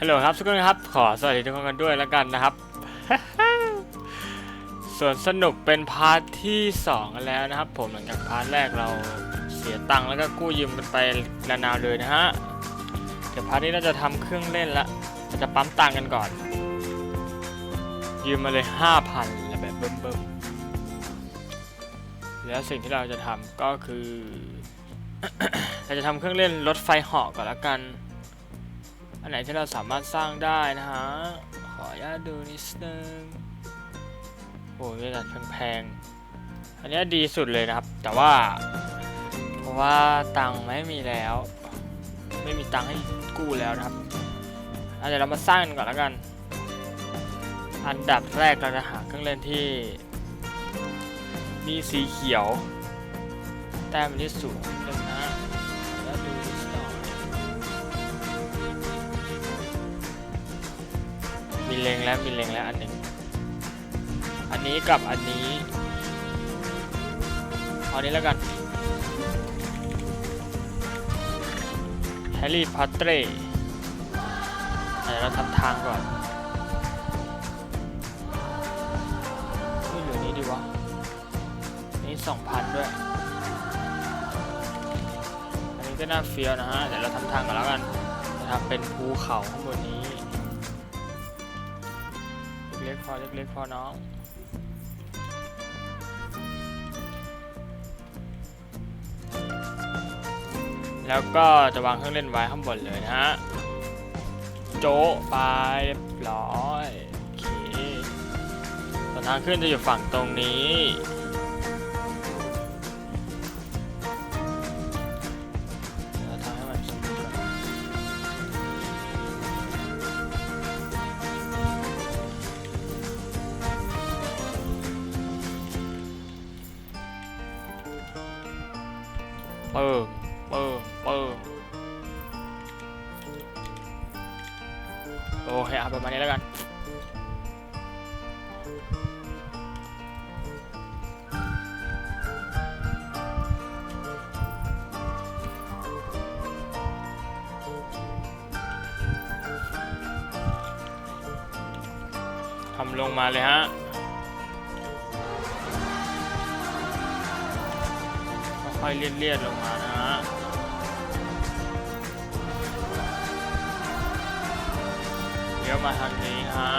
ฮัลโหลครับทุกคนครับ ขอสวัสดีทุกคนกันด้วยแล้วกันนะครับ ส่วนสนุกเป็นพาร์ทที่2กันแล้วนะครับ ผมหลังจากพาร์ทแรกเราเสียตังค์แล้วก็กู้ยืมกันไประนาวเลยนะฮะเดี๋ยวพาร์ทนี้เราจะทำเครื่องเล่นละเราจะปั๊มตังค์กันก่อน ยืมมาเลย 5,000แล้วแบบเบิ่มๆแล้วสิ่งที่เราจะทำก็คือ เราจะทำเครื่องเล่นรถไฟเหาะก่อนละกัน นไหนที่เราสามารถสร้างได้นะฮะ ขออนุญาตดูนิดนึงโอ้ยแต่แพงๆอันนี้ดีสุดเลยนะครับ แต่ว่า เพราะว่าตังค์ไม่มีแล้ว ไม่มีตังค์ให้กู้แล้วนะครับอาเดี๋ยวเรามาสร้างกันก่อนแล้วกัน อันดับแรกเราจะหาเครื่องเล่นที่ มีสีเขียว แต้มมันที่สูง เลงแล้วมีเลงแล้วอันหนึ่งอันนี้กับอันนี้เอาอันนี้แล้วกันแฮร์รี่พอตเตอร์เดี๋ยวเราทำทางก่อนไม่เหลือนี้ดีวะนี่สองพันด้วย อันนี้ก็น่าเฟี้ยวนะฮะ เดี๋ยวเราทำทางก่อนแล้วกันจะทำเป็นภูเขาข้างบนนี้ ล็กๆพอเล็กๆพอน้องแล้วก็จะวางเครื่องเล่นไว้ข้างบนเลยนะฮะ โจ๊ะไปร้อยโอเคส่วนทางขึ้นจะอยู่ฝั่งตรงนี้ เปิงเปิงเปิงโอเคเอาประมาณนี้แล้วกันทำลงมาเลยฮะ อยๆเลียดๆลงมานะฮะเดี๋ยวมาทางนี้ฮะ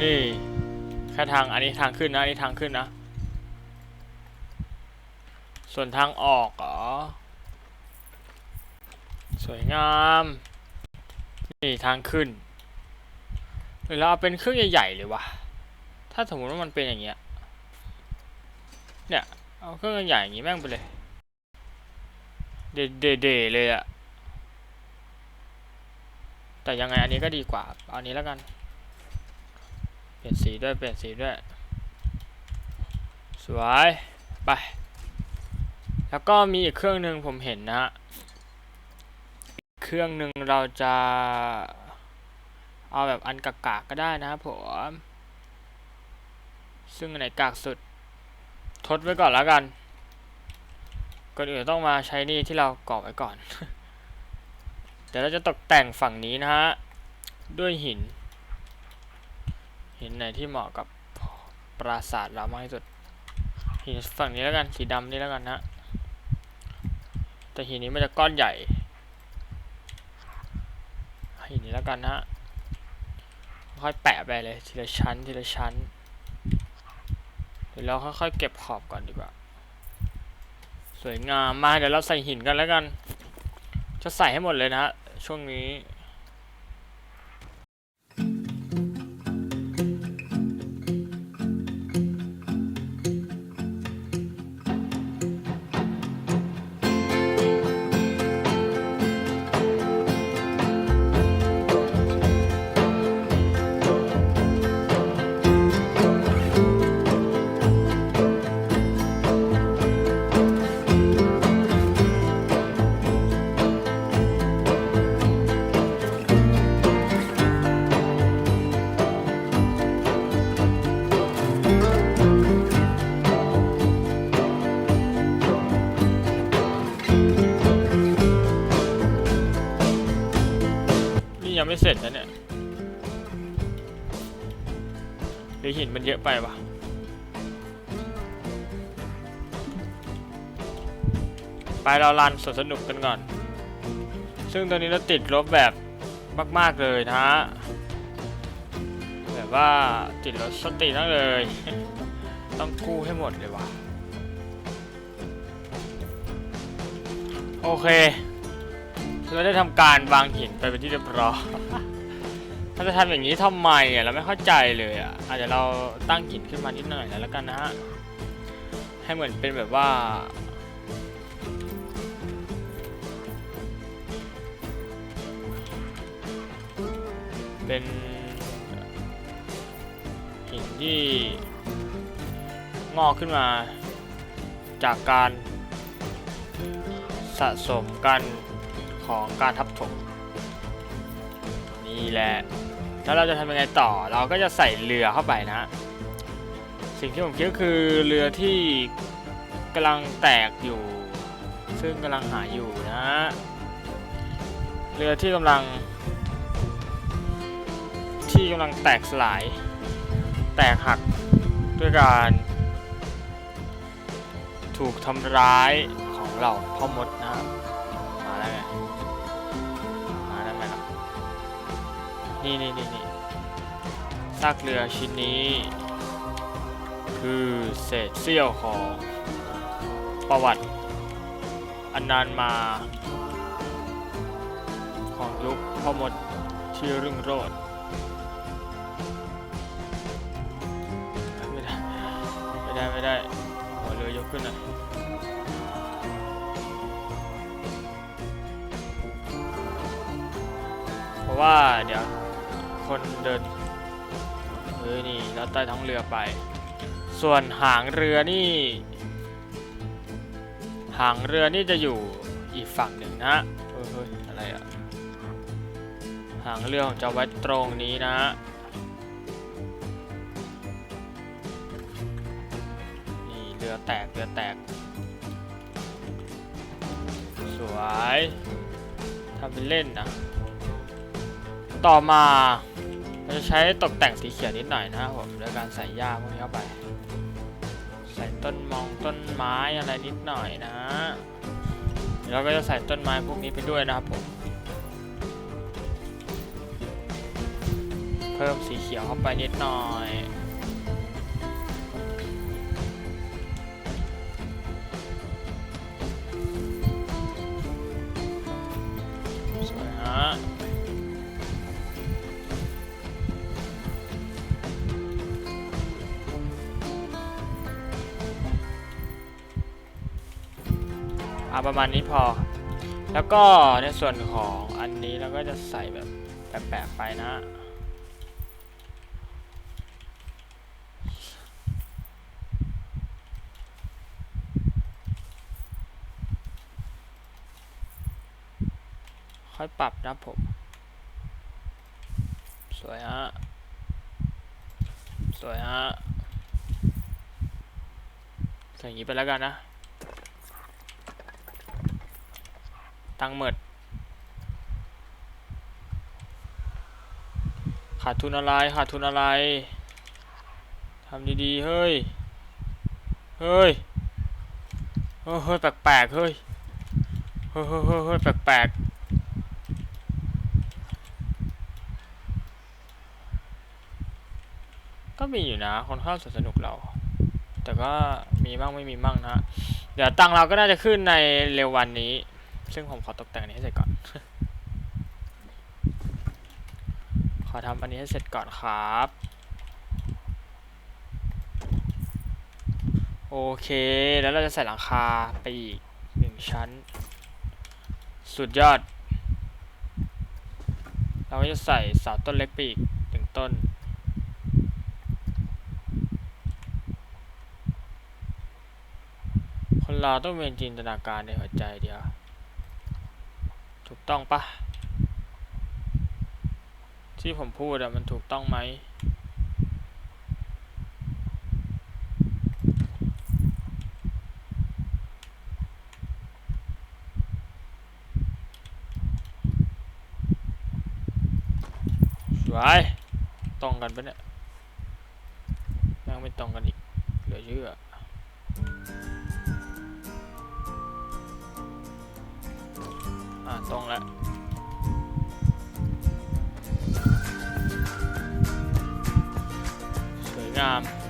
นี่แค่ทางอันนี้ทางขึ้นนะอันนี้ทางขึ้นนะ ส่วนทางออกเหรอ สวยงาม นี่ทางขึ้นหรือเราเอาเป็นเครื่องใหญ่ๆเลยวะ ถ้าสมมติว่ามันเป็นอย่างเงี้ย เนี่ย เอาเครื่องใหญ่ๆอย่างงี้แม่งไปเลย เดเดเดเลยอะแต่ยังไงอันนี้ก็ดีกว่า เอาอันนี้แล้วกัน เปลี่ยนสีด้วย เปลี่ยนสีด้วย สวย ไป แล้วก็มีอีกเครื่องหนึ่งผมเห็นนะฮะ เครื่องหนึ่งเราจะเอาแบบอันกากๆก็ได้นะครับผม ซึ่งไหนกากสุด ทดไว้ก่อนแล้วกัน ก่อนอื่นต้องมาใช้นี่ที่เราก่อไว้ก่อน เดี๋ยวเราจะตกแต่งฝั่งนี้นะฮะ ด้วยหิน หินไหนที่เหมาะกับปราสาทเรามากที่สุด หินฝั่งนี้แล้วกัน สีดำนี่แล้วกันนะ แต่หินนี้มันจะก้อนใหญ่ หินนี้แล้วกันนะค่อยแปะไปเลยทีละชั้นทีละชั้นเดี๋ยวเราค่อยๆเก็บขอบก่อนดีกว่า สวยงามมากเดี๋ยวเราใส่หินกันแล้วกัน จะใส่ให้หมดเลยนะฮะช่วงนี้ มันเยอะไปวะไปเราลันสวนสนุกกันก่อน ซึ่งตอนนี้เราติดลบแบบมาก ๆ เลยนะฮะแบบว่าติดลบสติตั้งเลย ต้องกู้ให้หมดเลยวะโอเคเราได้ทำการวางหินไปเป็นที่เรียบร้อย ถ้าจะทำอย่างนี้ทำไมอะเราไม่เข้าใจเลยอะอาจจะเราตั้งหินขึ้นมานิดหน่อยแล้วกันนะฮะให้เหมือนเป็นแบบว่าเป็นหินที่งอกขึ้นมา จากการสะสมกันของการทับถม นี่แหละ แล้วเราจะทำยังไงต่อ เราก็จะใส่เรือเข้าไปนะ สิ่งที่ผมคิดก็คือเรือที่กำลังแตกอยู่ ซึ่งกำลังหาอยู่นะ เรือที่กำลัง ที่กำลังแตกสลาย แตกหักด้วยการถูกทำร้ายของเราพ่อมดนะครับ นี่นี่นี่นี่ซากเรือชิ้นนี้ คือเศษเสี้ยวของประวัติอันนานมา ของยุคพ่อมดที่รุ่งโรจน์ไม่ได้ ไม่ได้ไม่ได้หัวเรือยกขึ้นอะเพราะว่าเดี๋ยว คนเดินเฮ้ยนี่แล้วใต้ท้องเรือไป ส่วนหางเรือนี่ หางเรือนี่จะอยู่อีกฝั่งหนึ่งนะเฮ้ยเฮ้ยอะไรอะหางเรือของจะไว้ตรงนี้นะนี่เรือแตกเรือแตก สวยทำเป็นเล่นนะต่อมา เราจะใช้ตกแต่งสีเขียวนิดหน่อยนะครับผมโดยการใส่หญ้าพวกนี้เข้าไป ใส่ต้นมองต้นไม้อะไรนิดหน่อยนะเดี๋ยวเราก็จะใส่ต้นไม้พวกนี้ไปด้วยนะครับผม เพิ่มสีเขียวเข้าไปนิดหน่อยสวยฮะ เอาประมาณนี้พอ แล้วก็ในส่วนของอันนี้เราก็จะใส่แบบแปะๆไปนะค่อยปรับนะผม สวยฮะ สวยฮะใส่อย่างนี้ไปแล้วกันนะ ตังค์หมดขาดทุนอะไร ขาดทุนอะไร ทำดีๆ เฮ้ย เฮ้ย เฮ้ยแปลกๆ เฮ้ย เฮ้ยเฮ้ยแปลกๆก็มีอยู่นะคนเข้าสวนสนุกเรา แต่ก็มีมั่งไม่มีมั่งนะ เดี๋ยวตังเราก็น่าจะขึ้นในเร็ววันนี้ ซึ่งผมขอตกแต่งอันนี้ให้เสร็จก่อน ขอทำอันนี้ให้เสร็จก่อนครับ โอเค แล้วเราจะใส่หลังคาไปอีกหนึ่งชั้น สุดยอด เราก็จะใส่เสาต้นเล็กไปอีกหนึ่งต้นคนเราต้องมีจินตนาการในหัวใจเดียว ถูกต้องปะที่ผมพูดอะมันถูกต้องไหมสวยตรงกันปะเนี่ยยังไม่ตรงกันอีกเหลือเชื่อ อะตรงแล้วสวยงาม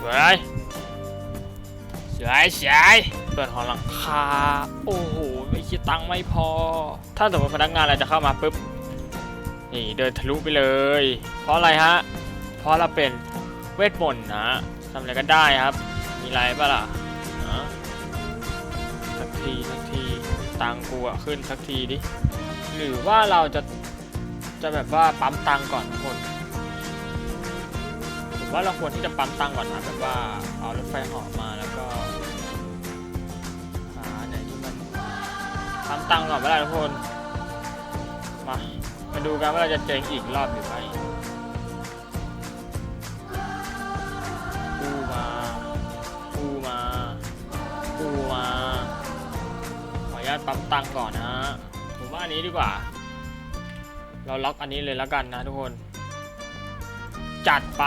สวยสวยสวยเปิดหอหลังคา โอ้โห ไม่คิดตังค์ไม่พอ ถ้าสมมติพนักงานเรจะเข้ามาปุ๊บ นี่เดินทะลุไปเลย เพราะอะไรฮะ เพราะเราเป็นเวทมนต์นะทำอะไรก็ได้ครับ มีอะไรปะล่ะสักทีสักทีตังค์กูอะขึ้นสักทีดิ หรือว่าเราจะจะแบบว่าปั๊มตังก่อนทุกคน ว่าเราควรที่จะปั๊มตังก่อนนะแบบว่าเอารถไฟเหาะมาแล้วก็หาไหนที่มันปั๊มตังก่อนเวลาทุกคนมามาดูกันว่าเราจะเจออีกรอบหรือไม่ปูมาปูมาปูมาขออนุญาตปั๊มตังก่อนนะฮะผมว่าอันนี้ดีกว่า เราล็อกอันนี้เลยแล้วกันนะทุกคน จัดไป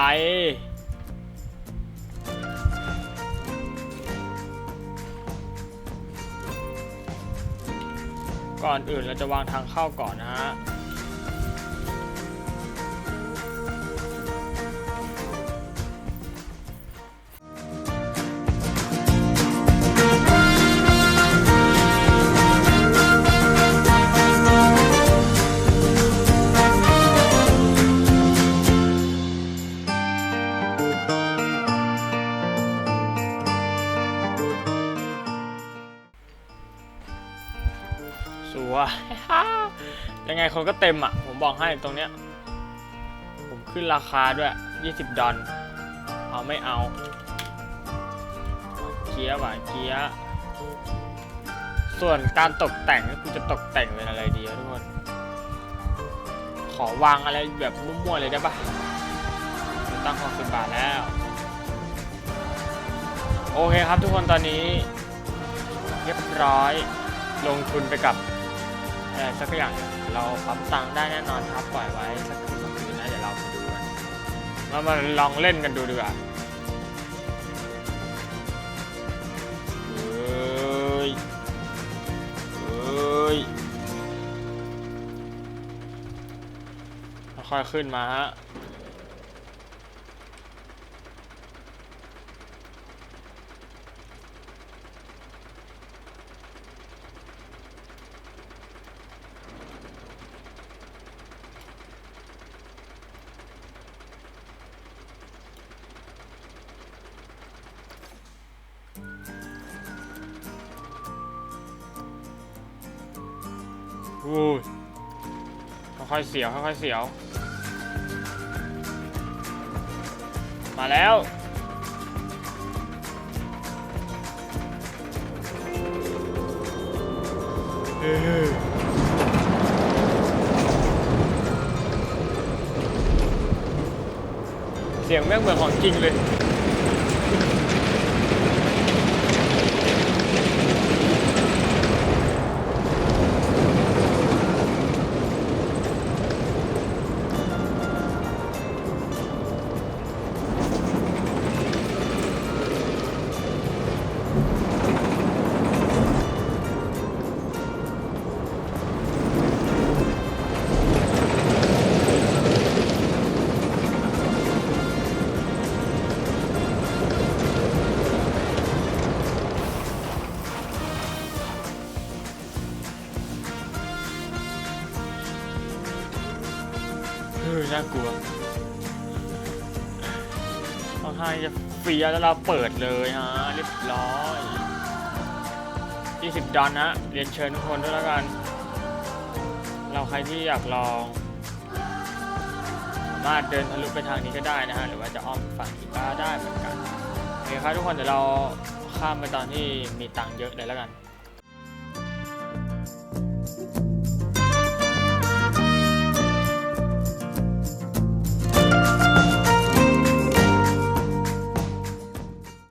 ก่อนอื่นเราจะวางทางเข้าก่อนนะฮะ สวยยังไงคนก็เต็มอะ ผมบอกให้ตรงเนี้ย ผมขึ้นราคาด้วย 20 ดอลเอาไม่เอา เกียร์วานเกียร์ส่วนการตกแต่งก็คือจะตกแต่งเป็นอะไรดีทุกคน ขอวางอะไรแบบมั่วๆเลยได้ปะตั้ง60บาทแล้ว โอเคครับทุกคนตอนนี้ เรียบร้อยลงทุนไปกับ อะไรสักอย่างหนึ่งเราปั๊มตังค์ได้แน่นอนครับปล่อยไว้สักคืนสองคืนนะเดี๋ยวเรามาดูกันมามาลองเล่นกันดูดีกว่าเฮ้ยเฮ้ยค่อยขึ้นมาฮะ อู้ยค่อยๆเสียวค่อยๆเสียว มาแล้วเฮ้เสียงแม่งเหมือนของจริงเลย ฟียแล้วเราเปิดเลยฮะเรียบร้อย20ดอนนะเรียนเชิญทุกคนด้วยแล้วกัน เราใครที่อยากลอง สามารถเดินทะลุไปทางนี้ก็ได้นะฮะหรือว่าจะอ้อมฝั่งนี้ก็ได้เหมือนกันโอเคครับทุกคนเดี๋ยวเราข้ามไปตอนที่มีตังค์เยอะเลยแล้วกัน